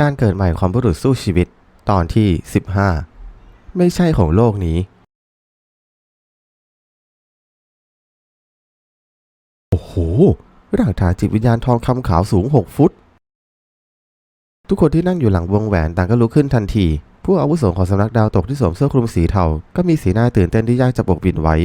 การเกิดใหม่ของบุรุษสู้ชีวิตตอนที่ 15 ไม่ใช่ของโลกนี้ โอ้โหร่ากฐานจิตวิญญาณทองคำขาวสูง 6 ฟุต ทุกคนที่นั่งอยู่หลังวงแหวนต่างก็ลุกขึ้นทันที ผู้อาวุโสของสำนักดาวตกที่สวมเสื้อคลุมสีเทา ก็มีสีหน้าตื่นเต้นที่ยากจะปกปิดไว้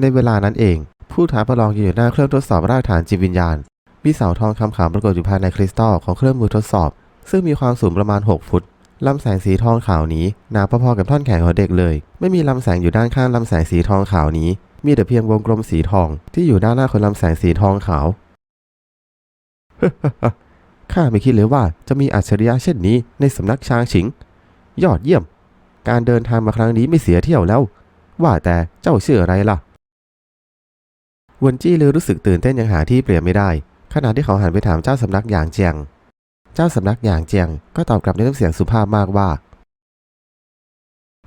ในเวลานั้นเอง ผู้ท้าประลองยืนอยู่หน้าเครื่องทดสอบรากฐานจิตวิญญาณ มีเสาทองคำขาวปรากฏอยู่ภายในคริสตัลของเครื่องมือทดสอบ ซึ่งมีความสูงประมาณ 6 ฟุตลำแสงสีทองขาวนี้หนาพอๆกับท่อนแขนของเด็กเลย ไม่มีลำแสงอยู่ด้านข้างลำแสงสีทองขาวนี้ มีแต่เพียงวงกลมสีทอง ที่อยู่ด้านหน้าของลำแสงสีทองขาวข้าไม่คิดเลยว่าจะมีอัจฉริยะเช่นนี้ในสำนักช้างฉิง ยอดเยี่ยม การเดินทางมาครั้งนี้ไม่เสียเที่ยวแล้ว ว่าแต่เจ้าชื่ออะไรล่ะวนจี้เลยรู้สึกตื่นเต้นย่างหาที่เปรียบไม่ได้ ขณะที่เขาหันไปถามเจ้าสำนักอย่างเจียง เจ้าสำนักอย่างเจียงก็ตอบกลับด้วยน้ำเสียงสุภาพมากว่า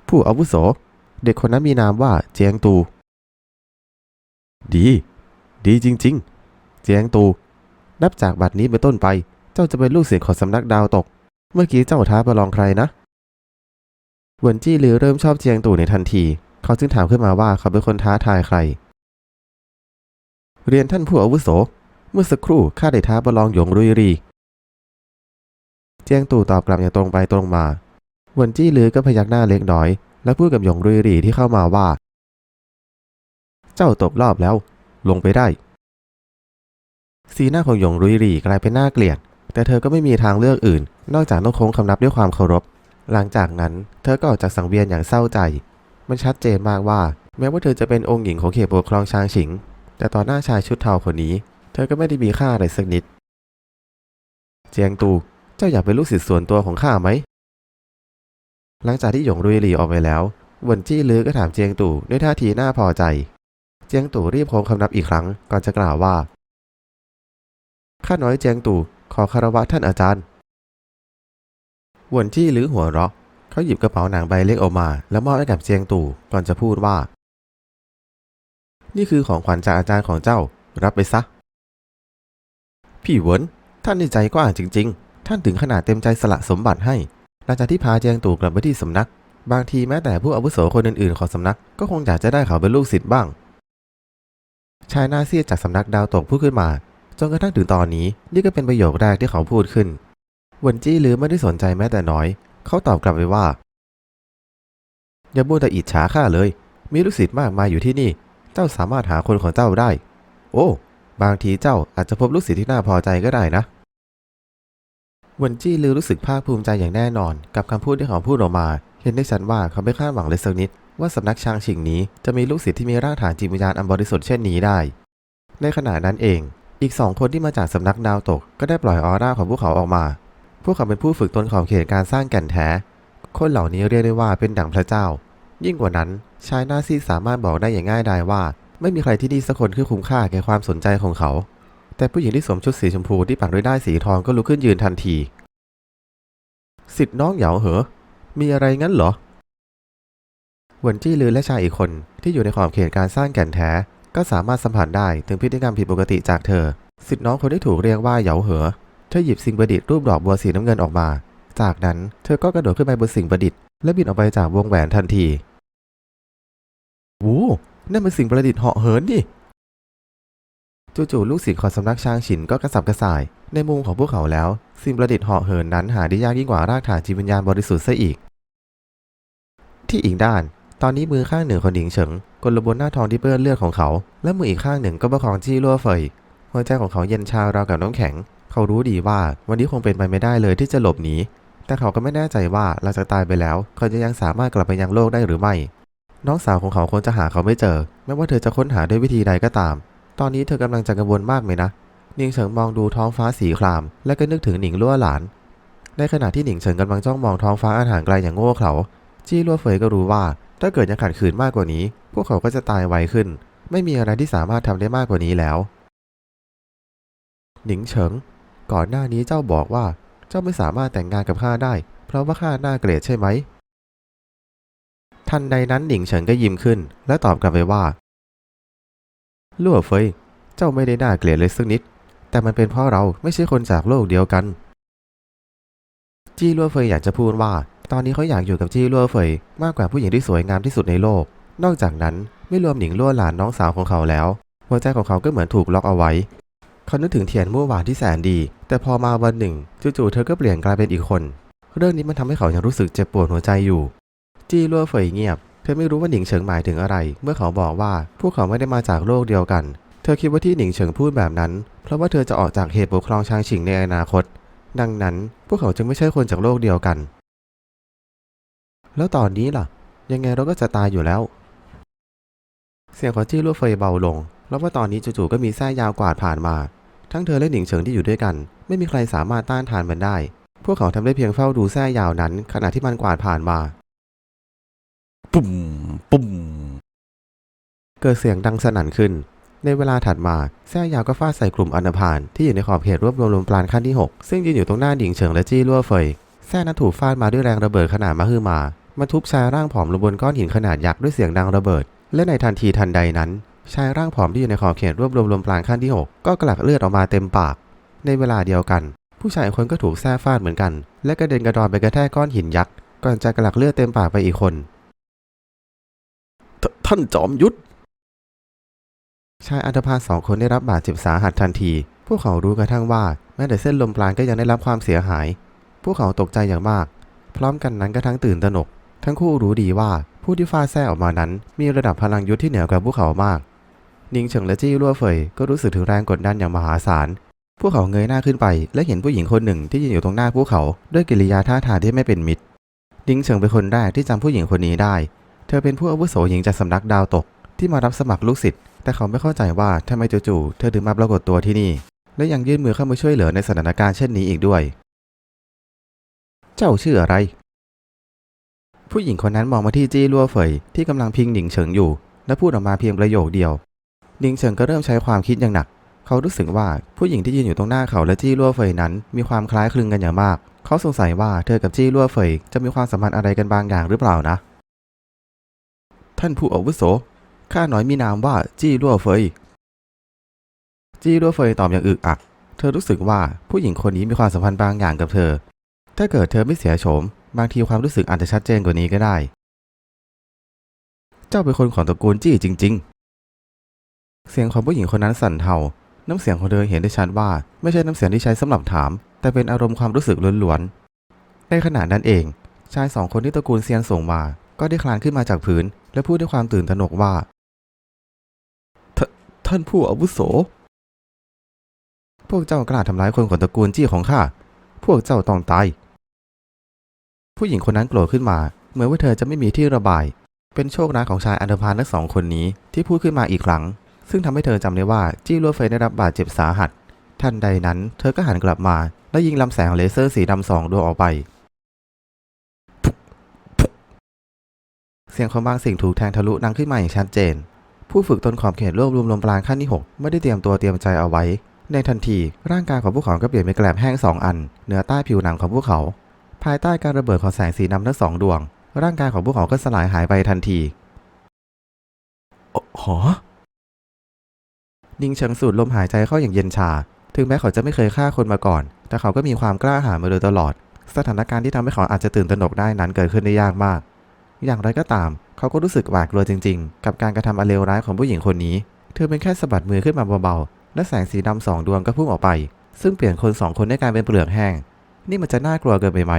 ผู้อาวุโส เด็กคนนั้นมีนามว่าเจียงตู ดี ดีจริง ๆ เจียงตู นับจากบัดนี้เป็นต้นไป เจ้าจะเป็นลูกศิษย์ของสำนักดาวตก เมื่อกี้เจ้าท้าประลองใครนะเหวินจี้หรือเริ่มชอบเจียงตู่ในทันที เขาจึงถามขึ้นมาว่าเขาเป็นคนท้าทายใคร เรียนท่านผู้อาวุโส เมื่อสักครู่ข้าได้ท้าประลองหยงรุยรี เจียงตู่ตอบกลับอย่างตรงไปตรงมาหวนจี้หรือก็พยักหน้าเล็กน้อย และพูดกับหยงรุยรีที่เข้ามาว่า เจ้าตกรอบแล้ว ลงไปได้ สีหน้าของหยงรุยรีกลายเป็นหน้าเกลียด แต่เธอก็ไม่มีทางเลือกอื่น นอกจากต้องโค้งคำนับด้วยความเคารพ หลังจากนั้น เธอก็ออกจากสังเวียนอย่างเศร้าใจ มันชัดเจนมากว่า แม้ว่าเธอจะเป็นองค์หญิงของเขตปกครองชางฉิง แต่ต่อหน้าชายชุดเทาคนนี้ เธอก็ไม่ได้มีค่าอะไรสักนิด เจียงตู เจ้าอยากเป็นลูกศิษย์ส่วนตัวของข้าไหม หลังจากที่หยงรุยหลีออกไปแล้วเวินจี้ลือก็ถามเจียงตู่ด้วยท่าทีน่าพอใจ เจียงตู่รีบโค้งคำนับอีกครั้งก่อนจะกล่าวว่า ข้าน้อยเจียงตู่ขอคารวะท่านอาจารย์หวนจี้หรือหัวเราะเขาหยิบกระเป๋าหนังใบเล็กออกมา แล้วมอบให้กับเจียงตู่ก่อนจะพูดว่า นี่คือของขวัญจากอาจารย์ของเจ้า รับไปซะ พี่เวินท่านในใจกว้างจริง ๆ ท่านถึงขนาดเต็มใจสละสมบัติให้ หลังจากที่พาเจียงตู่กลับไปที่สำนัก บางทีแม้แต่ผู้อาวุโสคนอื่นๆของสำนัก ก็คงอยากจะได้เขาเป็นลูกศิษย์บ้าง ชายหน้าซีดจากสำนักดาวตกพูดขึ้นมา จนกระทั่งถึงตอนนี้ นี่ก็เป็นประโยคแรกที่เขาพูดขึ้นวนจี้หรือไม่ได้สนใจแม้แต่น้อย เขาตอบกลับไปว่า อย่ามัวแต่อิจฉาข้าเลย มีลูกศิษย์มากมายอยู่ที่นี่ เจ้าสามารถหาคนของเจ้าได้ โอ้ บางทีเจ้าอาจจะพบลูกศิษย์ที่น่าพอใจก็ได้นะ วนจี้ลือรู้สึกภาคภูมิใจอย่างแน่นอน กับคำพูดที่เขาพูดออกมา เห็นได้ชัดว่าเขาไม่คาดหวังเลยสักนิด ว่าสำนักชางชิงนี้จะมีลูกศิษย์ที่มีรากฐานจิตวิญญาณอันบริสุทธิ์เช่นนี้ได้ ในขณะนั้นเอง อีกสองคนที่มาจากสำนักดาวตก ก็ได้ปล่อยออร่าของพวกเขาออกมา พวกเขาเป็นผู้ฝึกตนของเขตการสร้างแก่นแท้ คนเหล่านี้เรียกได้ว่าเป็นดั่งพระเจ้า ยิ่งกว่านั้นชายหน้าซีสามารถบอกได้อย่างง่ายดายว่า ไม่มีใครที่นี่สักคนคือคุ้มค่าแก่ความสนใจของเขา แต่ผู้หญิงที่สวมชุดสีชมพูที่ปักด้วยด้ายสีทองก็ลุกขึ้นยืนทันที สิทธิ์น้องเหยาเหรอ มีอะไรงั้นเหรอหวนจี้ลือและชายอีกคนที่อยู่ในขอบเขตการสร้างแก่นแท้ ก็สามารถสัมผัสได้ถึงพฤติกรรมผิดปกติจากเธอ สิทธิ์น้องคนที่ถูกเรียกว่าเหยาเหอเธอหยิบสิ่งประดิษฐ์รูปดอกบัวสีน้ำเงินออกมา จากนั้นเธอก็กระโดดขึ้นไปบนสิ่งประดิษฐ์และบินออกไปจากวงแหวนทันทีโว้นั่นเป็นสิ่งประดิษฐ์เหาะเหินนี่ จู่ๆลูกศิษย์ของสำนักช้างฉินก็กระสับกระส่าย ในมุมของพวกเขาแล้ว สิ่งประดิษฐ์เหาะเหินนั้นหาได้ยากยิ่งกว่ารากฐานจิตวิญญาณบริสุทธิ์ซะอีก ที่อีกด้าน ตอนนี้มือข้างหนึ่งของหญิงเฉิงกดลงบนหน้าทองที่เปื้อนเลือดของเขา และมืออีกข้างหนึ่งก็ประคองจี้ลั่วเฟยหัวใจของเขาเย็นชาราวกับน้ำแข็ง เขารู้ดีว่าวันนี้คงเป็นไปไม่ได้เลยที่จะหลบหนีแต่เขาก็ไม่แน่ใจว่าหลังจากตายไปแล้ว เขาจะยังสามารถกลับไปยังโลกได้หรือไม่ น้องสาวของเขาคงจะหาเขาไม่เจอ ไม่ว่าเธอจะค้นหาด้วยวิธีใดก็ตาม ตอนนี้เธอกำลังจะกังวลมากไหมนะหนิงเฉิงมองดูท้องฟ้าสีคราม และก็นึกถึงหนิงลั่วหลาน ในขณะที่หนิงเฉิงกำลังจ้องมองท้องฟ้าอันห่างไกลอย่างโง่เขลาจี้ลั่วเฟยก็รู้ว่า ถ้าเกิดยังขัดขืนมากกว่านี้ พวกเขาก็จะตายไวขึ้น ไม่มีอะไรที่สามารถทำได้มากกว่านี้แล้ว หนิงเฉิง ก่อนหน้านี้เจ้าบอกว่า เจ้าไม่สามารถแต่งงานกับข้าได้ เพราะว่าข้าหน้าเกลียดใช่ไหมทันใดนั้นหนิงเฉิงก็ยิ้มขึ้น และตอบกลับไปว่า ลั่วเฟย เจ้าไม่ได้น่าเกลียดเลยสักนิด แต่มันเป็นเพราะเราไม่ใช่คนจากโลกเดียวกัน จี้ลั่วเฟยอยากจะพูดว่า ตอนนี้เขาอยากอยู่กับจี้ลั่วเฟยมากกว่าผู้หญิงที่สวยงามที่สุดในโลก นอกจากนั้นไม่รวมหนิงลั่วหลานน้องสาวของเขาแล้ว หัวใจของเขาก็เหมือนถูกล็อกเอาไว้ เขานึกถึงเทียนเมื่อวานที่แสนดี แต่พอมาวันหนึ่งจู่ๆเธอก็เปลี่ยนกลายเป็นอีกคน เรื่องนี้มันทำให้เขายังรู้สึกเจ็บปวดหัวใจอยู่ จี้ลั่วเฟยเงียบ เธอไม่รู้ว่าหนิงเฉิงหมายถึงอะไร เมื่อเขาบอกว่าพวกเขาไม่ได้มาจากโลกเดียวกัน เธอคิดว่าที่หนิงเฉิงพูดแบบนั้น เพราะว่าเธอจะออกจากเหตุปกครองชางฉิงในอนาคต ดังนั้นพวกเขาจึงไม่ใช่คนจากโลกเดียวกัน แล้วตอนนี้ล่ะ ยังไงเราก็จะตายอยู่แล้ว เสียงของจี้ลั่เฟยเบาลง แล้วว่าตอนนี้จู่ๆก็มีแส้ยาวกวาดผ่านมา ทั้งเธอและหนิงเฉิงที่อยู่ด้วยกัน ไม่มีใครสามารถต้านทานมันได้ พวกเขาทำได้เพียงเฝ้าดูแส้ยาวนั้น ขณะที่มันกวาดผ่านมา ปุ่มปุ่มเกิดเสียงดังสนั่นขึ้น ในเวลาถัดมาแส้ยาวก็ฟาดใส่กลุ่มอนาพานที่อยู่ในขอบเขตรวบรวมลมปราณขั้นที่ 6 ซึ่งยืนอยู่ตรงหน้าหนิงเฉิงและจี้ลั่วเฟยแส้นั้นถูกฟาดมาด้วยแรงระเบิดขนาดมหึมามันทุบชายร่างผอมลงบนก้อนหินขนาดยักษ์ด้วยเสียงดังระเบิด และในทันทีทันใดนั้น ชายร่างผอมที่อยู่ในขอบเขตรวบรวมลมปราณขั้นที่ 6 ก็กลักเลือดออกมาเต็มปาก ในเวลาเดียวกัน ผู้ชายคนก็ถูกแส้ฟาดเหมือนกัน และกระเด็นกระดอนไปกระแทกก้อนหินยักษ์ก่อนจะกลักเลือดเต็มปากไปอีกคน ท่านจอมยุทธชายอันธพาลสองคนได้รับบาดเจ็บสาหัสทันที พวกเขารู้กระทั่งว่า แม้แต่เส้นลมปราณก็ยังได้รับความเสียหาย พวกเขาตกใจอย่างมาก พร้อมกันนั้นก็ทั้งตื่นตระหนก ทั้งคู่รู้ดีว่าผู้ที่ฟาดแท้ออกมานั้น มีระดับพลังยุทธที่เหนือกว่าพวกเขามากนิงเฉิงและจี้ลั่วเฟยก็รู้สึกถึงแรงกดดันอย่างมหาศาล พวกเขาเงยหน้าขึ้นไป และเห็นผู้หญิงคนหนึ่งที่ยืนอยู่ตรงหน้าพวกเขา ด้วยกิริยาท่าทางที่ไม่เป็นมิตรนิงเฉิงเป็นคนแรกที่จำผู้หญิงคนนี้ได้ เธอเป็นผู้อาวุโสหญิงจากสำนักดาวตก ที่มารับสมัครลูกศิษย์แต่เขาไม่เข้าใจว่าทำไมจู่ๆเธอถึงมาปรากฏตัวที่นี่ และยังยื่นมือเข้ามาช่วยเหลือในสถานการณ์เช่นนี้อีกด้วย เจ้าชื่ออะไร ผู้หญิงคนนั้นมองมาที่จี้ลั่วเฟยที่กำลังพิงหนิงเฉิงอยู่ และพูดออกมาเพียงประโยคเดียวหนิงเฉิงก็เริ่มใช้ความคิดอย่างหนัก เขารู้สึกว่าผู้หญิงที่ยืนอยู่ตรงหน้าเขาและจี้ลั่วเฟยนั้น มีความคล้ายคลึงกันอย่างมาก เขาสงสัยว่าเธอกับจี้ลั่วเฟยจะมีความสัมพันธ์อะไรกันบางอย่างหรือเปล่านะ ท่านผู้อาวุโส ข้าน้อยมีนามว่าจี้ลั่วเฟย จี้ลั่วเฟยตอบอย่างอึกอัก เธอรู้สึกว่าผู้หญิงคนนี้มีความสัมพันธ์บางอย่างกับเธอ ถ้าเกิดเธอไม่เสียโฉม บางทีความรู้สึกอาจจะชัดเจนกว่านี้ก็ได้ เจ้าเป็นคนของตระกูลจี้จริง ๆ เสียงของผู้หญิงคนนั้นสั่นเทา น้ำเสียงของเธอเห็นได้ชัดว่า ไม่ใช่น้ำเสียงที่ใช้สำหรับถาม แต่เป็นอารมณ์ความรู้สึกล้วนๆ ในขณะนั้นเอง ชายสองคนที่ตระกูลเซียนส่งมา ก็ได้คลานขึ้นมาจากพื้น และพูดด้วยความตื่นตระหนกว่าท่านผู้อาวุโส พวกเจ้ากล้าทำร้ายคนของตระกูลจี้ของข้า พวกเจ้าต้องตาย ผู้หญิงคนนั้นโกรธขึ้นมา เหมือนว่าเธอจะไม่มีที่ระบาย เป็นโชคร้ายของชายอันธพาลทั้งสองคนนี้ที่พูดขึ้นมาอีกครั้ง ซึ่งทำให้เธอจำได้ว่าจี้ลัวเฟยได้รับบาดเจ็บสาหัส ทันใดนั้น เธอก็หันกลับมา และยิงลำแสงเลเซอร์สีดำสองดวงออกไป เสียงของบางสิ่งถูกแทงทะลุดังขึ้นมาอย่างชัดเจน ผู้ฝึกตนขอบเขตรวบรวมลมปราณขั้นที่ 6 ไม่ได้เตรียมตัวเตรียมใจเอาไว้ ในทันทีร่างกายของพวกเขาก็เปลี่ยนเป็นแกลบแห้งสองอันเหนือใต้ผิวหนังของพวกเขา ภายใต้การระเบิดของแสงสีดำทั้งสองดวง ร่างกายของพวกเขาก็สลายหายไปทันทีหอนิงเฉิงสูดลมหายใจเข้าอย่างเย็นชา ถึงแม้เขาจะไม่เคยฆ่าคนมาก่อน แต่เขาก็มีความกล้าหาญมาโดยตลอด สถานการณ์ที่ทำให้เขาอาจจะตื่นตระหนกได้นั้นเกิดขึ้นได้ยากมาก อย่างไรก็ตาม เขาก็รู้สึกหวาดกลัวจริง ๆ กับการกระทำอันเลวร้ายของผู้หญิงคนนี้ เธอเป็นแค่สะบัดมือขึ้นมาเบาๆ และแสงสีดำสองดวงก็พุ่งออกไป ซึ่งเปลี่ยนคนสองคนให้กลายเป็นเปลือกแห้ง นี่มันจะน่ากลัวเกินไปไหม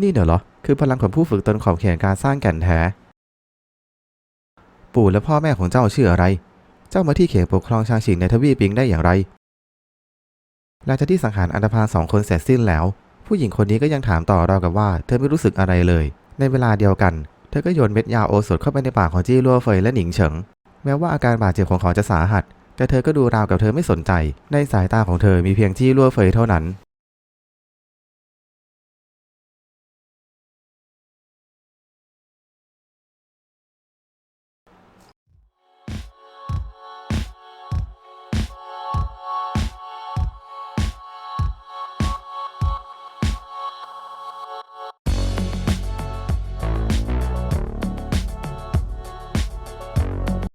นี่เดี๋ยวเหรอ คือพลังของผู้ฝึกตนขอบเขตการสร้างแก่นแท้ ปู่และพ่อแม่ของเจ้าชื่ออะไร เจ้ามาที่เขตปกครองชางฉิงในทวีปปิงได้อย่างไร หลังจากที่สังหารอันธพาลสองคนเสร็จสิ้นแล้ว ผู้หญิงคนนี้ก็ยังถามต่อเรากับว่า เธอไม่รู้สึกอะไรเลย ในเวลาเดียวกัน ธอก็โยนเม็ดยาโอสถเข้าไปในปากของจี้ลั่วเฟยและหนิงเฉิง แม้ว่าอาการบาดเจ็บของเขาจะสาหัส แต่เธอก็ดูราวกับเธอไม่สนใจ ในสายตาของเธอมีเพียงจี้ลั่วเฟยเท่านั้น